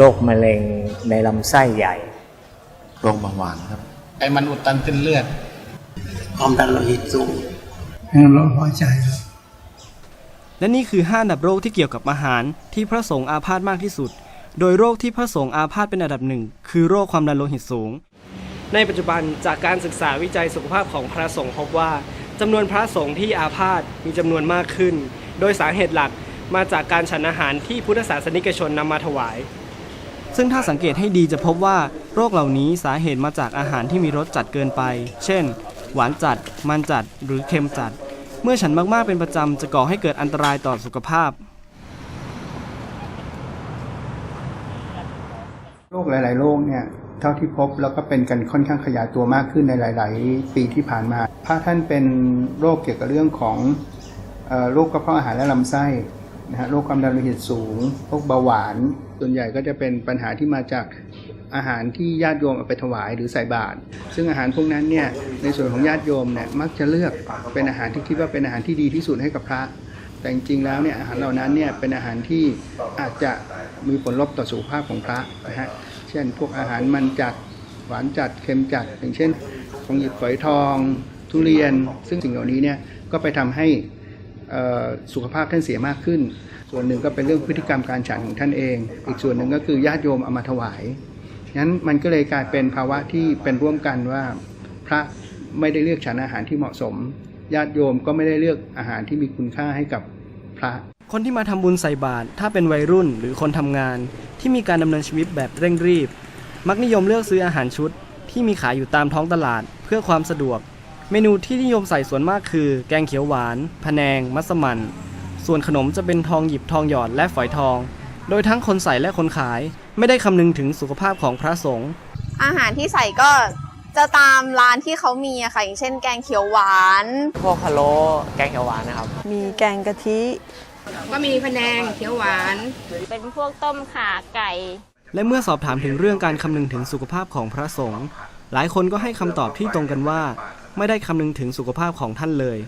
รคมะเร็งในลำไส้ใหญ่ โรคเบาหวานครับ ไขมันอุดตันเส้นเลือด ความดันโลหิตสูงโรคหัวใจครับ และนี่คือ 5 อันดับโรคที่เกี่ยวกับอาหารที่พระสงฆ์อาพาธมากที่สุด โดยโรคที่พระสงฆ์อาพาธเป็นอันดับหนึ่งคือโรคความดันโลหิตสูง ในปัจจุบันจากการศึกษาวิจัยสุขภาพของพระสงฆ์พบว่าจำนวนพระสงฆ์ที่อาพาธมีจำนวนมากขึ้น โดยสาเหตุหลักมาจากการฉันอาหารที่พุทธศาสนิกชนนำมาถวาย ซึ่งถ้าสังเกตให้ดีจะพบว่าโรคเหล่านี้สาเหตุมาจากอาหารที่มีรสจัดเกินไป เช่น หวานจัด มันจัด หรือเค็มจัด เมื่อฉันมากๆเป็นประจำจะก่อให้เกิดอันตรายต่อสุขภาพ โรคหลาย ๆ โรคเนี่ยเท่าที่พบแล้วก็เป็นกันค่อนข้างขยายตัวมากขึ้นในหลาย ๆ ปีที่ผ่านมาพระท่านเป็นโรคเกี่ยวกับเรื่องของโรคกระเพาะอาหารและลำไส้ นะฮะโรคความดันโลหิตสูงโรคเบาหวาน ส่วนใหญ่ก็จะเป็นปัญหาที่มาจากอาหารที่ญาติโยมเอาไปถวายหรือใส่บาตรซึ่งอาหารพวกนั้นเนี่ยในส่วนของญาติโยมเนี่ยมักจะเลือกเป็นอาหารที่คิดว่าเป็นอาหารที่ดีที่สุดให้กับพระ แต่จริงๆแล้วเนี่ยอาหารเหล่านั้นเนี่ยเป็นอาหารที่อาจจะมีผลลบต่อสุขภาพของพระนะฮะเช่น พวกอาหารมันจัดหวานจัดเค็มจัด อย่างเช่นของหยิบฝอยทอง ทุเรียน ซึ่งสิ่งเหล่านี้เนี่ยก็ไปทำให้ สุขภาพท่านเสียมากขึ้น ส่วนหนึ่งก็เป็นเรื่องพฤติกรรมการฉันของท่านเอง อีกส่วนหนึ่งก็คือญาติโยมเอามาถวายงั้นมันก็เลยกลายเป็นภาวะที่เป็นร่วมกันว่าพระไม่ได้เลือกฉันอาหารที่เหมาะสม ญาติโยมก็ไม่ได้เลือกอาหารที่มีคุณค่าให้กับพระ คนที่มาทำบุญใส่บาตรถ้าเป็นวัยรุ่นหรือคนทำงาน ที่มีการดำเนินชีวิตแบบเร่งรีบ มักนิยมเลือกซื้ออาหารชุด ที่มีขายอยู่ตามท้องตลาดเพื่อความสะดวก เมนูที่นิยมใส่ส่วนมากคือ แกงเขียวหวานพะแนง มัสมั่น ส่วนขนมจะเป็นทองหยิบทองหยอดและฝอยทอง โดยทั้งคนใส่และคนขาย ไม่ได้คำนึงถึงสุขภาพของพระสงฆ์ อาหารที่ใส่ก็จะตามร้านที่เขามีอะค่ะ อย่างเช่นแกงเขียวหวาน พวกพะโล้แกงเขียวหวานนะครับ มีแกงกะทิ ก็มีพะแนงเขียวหวาน เป็นพวกต้มข่าไก่ และเมื่อสอบถามถึงเรื่องการคำนึงถึงสุขภาพของพระสงฆ์หลายคนก็ให้คำตอบที่ตรงกันว่า ไม่ได้คำนึงถึงสุขภาพของท่านเลย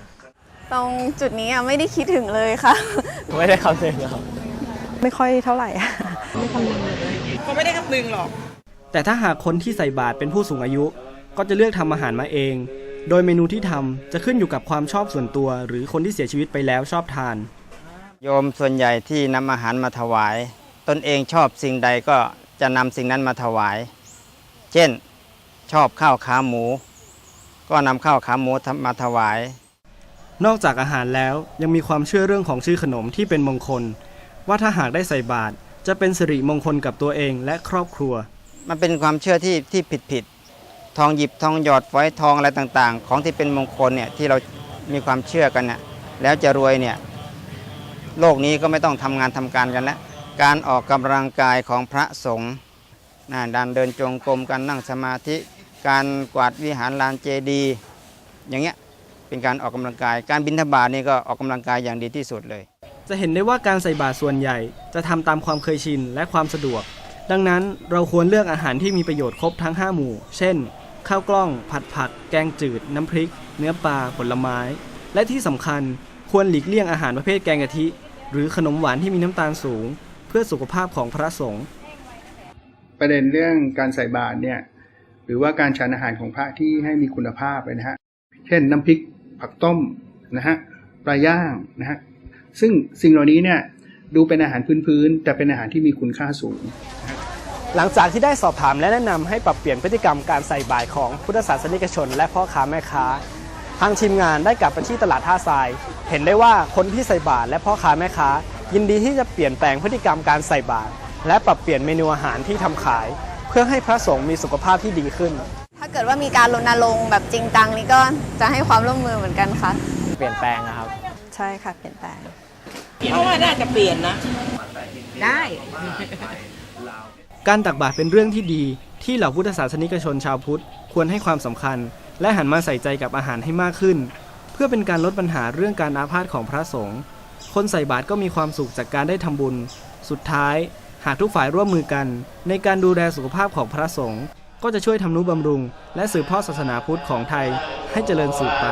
ตรงจุดนี้อะไม่ได้คิดถึงเลยค่ะ ไม่ได้คำนึงครับ ไม่ค่อยเท่าไหร่อะก็ไม่ได้คำนึงหรอก แต่ถ้าหากคนที่ใส่บาตรเป็นผู้สูงอายุ ก็จะเลือกทำอาหารมาเอง โดยเมนูที่ทำจะขึ้นอยู่กับความชอบส่วนตัว หรือคนที่เสียชีวิตไปแล้วชอบทาน โยมส่วนใหญ่ที่นำอาหารมาถวาย ตนเองชอบสิ่งใดก็จะนำสิ่งนั้นมาถวาย เช่น ชอบข้าวขาหมู ก็นำข้าวขาหมูมาถวาย นอกจากอาหารแล้วยังมีความเชื่อเรื่องของชื่อขนมที่เป็นมงคล ว่าถ้าหากได้ใส่บาตรจะเป็นสิริมงคลกับตัวเองและครอบครัว มันเป็นความเชื่อที่ที่ผิดผิดทองหยิบทองหยอดฝอยทองอะไรต่างๆ ของที่เป็นมงคลเนี่ยที่เรามีความเชื่อกันเนี่ยแล้วจะรวยเนี่ยโลกนี้ก็ไม่ต้องทำงานทำการกันแล้วการออกกำลังกายของพระสงฆ์นะดันเดินจงกรมการนั่งสมาธิ การกวาดวิหารลานเจดีย์อย่างเงี้ยเป็นการออกกำลังกาย การบิณฑบาตนี่ก็ออกกำลังกายอย่างดีที่สุดเลย จะเห็นได้ว่าการใส่บาตรส่วนใหญ่ จะทำตามความเคยชินและความสะดวก ดังนั้นเราควรเลือกอาหารที่มีประโยชน์ครบทั้ง 5 หมู่ เช่น ข้าวกล้อง ผัดผักแกงจืด น้ำพริก เนื้อปลาผลไม้ และที่สำคัญควรหลีกเลี่ยงอาหารประเภทแกงกะทิ หรือขนมหวานที่มีน้ำตาลสูง เพื่อสุขภาพของพระสงฆ์ประเด็นเรื่องการใส่บาตรเนี่ย หรือว่าการฉันอาหารของพระที่ให้มีคุณภาพนะฮะเช่นน้ำพริกผักต้มนะฮะปลาย่างนะฮะซึ่งสิ่งเหล่านี้เนี่ยดูเป็นอาหารพื้นๆแต่เป็นอาหารที่มีคุณค่าสูง หลังจากที่ได้สอบถามและแนะนำให้ปรับเปลี่ยนพฤติกรรมการใส่บาตรของพุทธศาสนิกชน และพ่อค้าแม่ค้า ทางทีมงานได้กลับไปที่ตลาดท่าทราย เห็นได้ว่าคนที่ใส่บาตรและพ่อค้าแม่ค้า ยินดีที่จะเปลี่ยนแปลงพฤติกรรมการใส่บาตรและปรับเปลี่ยนเมนูอาหารที่ทำขาย พื่อให้พระสงฆ์มีสุขภาพที่ดีขึ้น ถ้าเกิดว่ามีการรณรงค์แบบจริงจังนี่ก็จะให้ความร่วมมือเหมือนกันค่ะ เปลี่ยนแปลงนะครับ ใช่ค่ะ เปลี่ยนแปลงเพราะว่าน่าจะเปลี่ยนนะ ได้ การตักบาตรเป็นเรื่องที่ดีที่เหล่าพุทธศาสนิกชนชาวพุทธ ควรให้ความสำคัญ และหันมาใส่ใจกับอาหารให้มากขึ้น เพื่อเป็นการลดปัญหาเรื่องการอาพาธของพระสงฆ์คนใส่บาตรก็มีความสุขจากการได้ทำบุญ สุดท้าย หากทุกฝ่ายร่วมมือกัน ในการดูแลสุขภาพของพระสงฆ์ก็จะช่วยทำนุบำรุง และสืบทอดศาสนาพุทธของไทยให้เจริญสืบไป